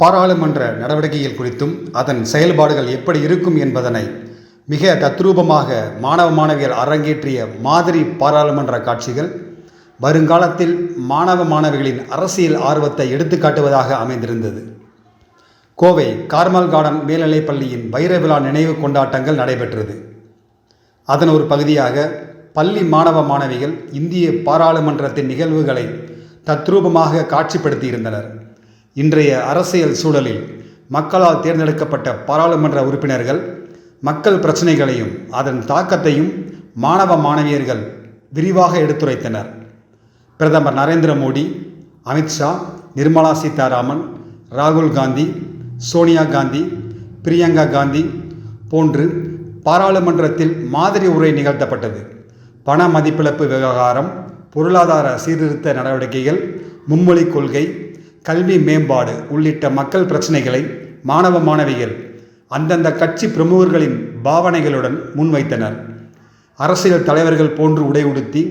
பாராளுமன்ற நடவடிக்கைகள் குறித்தும் அதன் செயல்பாடுகள் எப்படி இருக்கும் என்பதனை மிக தத்ரூபமாக மாணவ மாணவியர் அரங்கேற்றிய மாதிரி பாராளுமன்ற காட்சிகள் வருங்காலத்தில் மாணவ மாணவிகளின் அரசியல் ஆர்வத்தை எடுத்துக்காட்டுவதாக அமைந்திருந்தது. கோவை கார்மல் கார்டன் மேல்நிலைப் பள்ளியின் வைர விழா நினைவு கொண்டாட்டங்கள் நடைபெற்றது. அதன் ஒரு பகுதியாக பள்ளி மாணவ மாணவிகள் இந்திய பாராளுமன்றத்தின் நிகழ்வுகளை தத்ரூபமாக காட்சிப்படுத்தியிருந்தனர். இன்றைய அரசியல் சூழலில் மக்களால் தேர்ந்தெடுக்கப்பட்ட பாராளுமன்ற உறுப்பினர்கள் மக்கள் பிரச்சனைகளையும் அதன் தாக்கத்தையும் மாணவ மாணவியர்கள் விரிவாக எடுத்துரைத்தனர். பிரதமர் நரேந்திர மோடி அமித்ஷா நிர்மலா சீதாராமன் ராகுல் காந்தி சோனியா காந்தி பிரியங்கா காந்தி போன்று பாராளுமன்றத்தில் மாதிரி உரை நிகழ்த்தப்பட்டது. பண மதிப்பிழப்பு விவகாரம் பொருளாதார சீர்திருத்த நடவடிக்கைகள் மும்மொழி கொள்கை கல்வி மேம்பாடு உள்ளிட்ட மக்கள் பிரச்சனைகளை மாணவ மாணவிகள் அந்தந்த கட்சி பிரமுகர்களின் பாவனைகளுடன் முன்வைத்தனர். அரசியல் தலைவர்கள் போன்று உடை உடுத்தி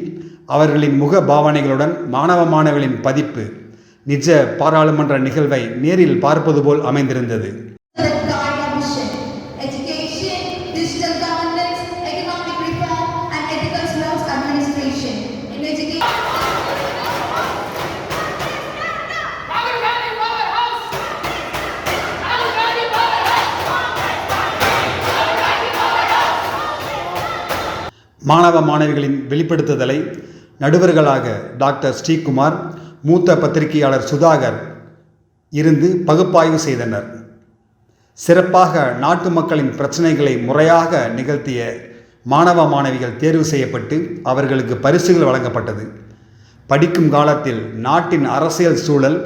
அவர்களின் முக பாவனைகளுடன் மாணவ மாணவிகளின் பதிப்பு நிஜ பாராளுமன்ற நிகழ்வை நேரில் பார்ப்பது போல் அமைந்திருந்தது. மாணவ மாணவிகளின் வெளிப்படுத்துதலை நடுவர்களாக டாக்டர் ஸ்ரீகுமார் மூத்த பத்திரிகையாளர் சுதாகர் இருந்து பகுப்பாய்வு செய்தனர். சிறப்பாக நாட்டு மக்களின் பிரச்சனைகளை முறையாக நிகழ்த்திய மாணவ மாணவிகள் தேர்வு செய்யப்பட்டு அவர்களுக்கு பரிசுகள் வழங்கப்பட்டது. படிக்கும் காலத்தில் நாட்டின் அரசியல் சூழல்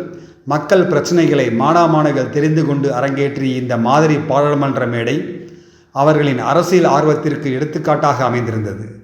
மக்கள் பிரச்சனைகளை மாணவ மாணவிகள் தெரிந்து கொண்டு அரங்கேற்றிய இந்த மாதிரி பாராளுமன்ற மேடை அவர்களின் அரசியல் ஆர்வத்திற்கு எடுத்துக்காட்டாக அமைந்திருந்தது.